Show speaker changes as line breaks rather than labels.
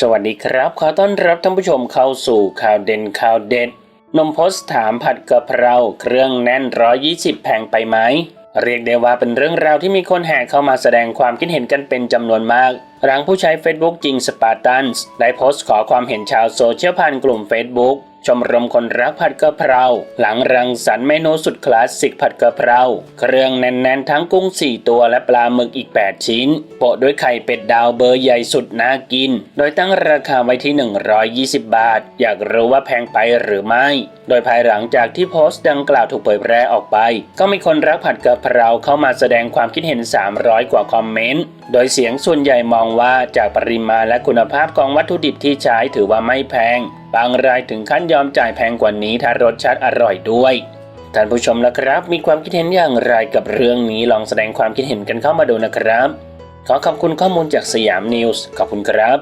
สวัสดีครับ ขอต้อนรับท่านผู้ชมเข้าสู่ข่าวเด่นข่าวเด็ด นมโพสถามผัดกะเพราเครื่องแน่น 120 แพงไปไหม เรียกได้ว่าเป็นเรื่องราวที่มีคนแห่เข้ามาแสดงความคิดเห็นกันเป็นจำนวนมาก หลังผู้ใช้ Facebook จริงสปาร์ตันส์ได้โพสต์ขอความเห็นชาวโซเชียลผ่านกลุ่ม Facebook ชมรมคนรักผัดกะเพรา หลังรังสรรค์เมนูสุดคลาสสิกผัดกะเพรา เครื่องแน่นๆทั้งกุ้ง 4 ตัวและปลาหมึกอีก 8 ชิ้น โปะด้วยไข่เป็ดดาวเบอร์ใหญ่สุดน่ากิน โดยตั้งราคาไว้ที่ 120 บาท อยากรู้ว่าแพงไปหรือไม่ โดยภายหลังจากที่โพสต์ดังกล่าวถูกเผยแพร่ออกไป ก็มีคนรักผัดกะเพราเข้ามาแสดงความคิดเห็น 300 กว่าคอมเมนต์โดยเสียงส่วนใหญ่มองว่าจากปริมาณและคุณภาพของวัตถุดิบที่ใช้ถือว่าไม่แพง บางรายถึงขั้นยอมจ่ายแพงกว่านี้ถ้ารสชาติอร่อยด้วยท่านผู้ชมนะครับ มีความคิดเห็นอย่างไรกับเรื่องนี้ลองแสดงความคิดเห็นกันเข้ามาดูนะครับ ขอขอบคุณข้อมูลจากสยามนิวส์ขอบคุณครับ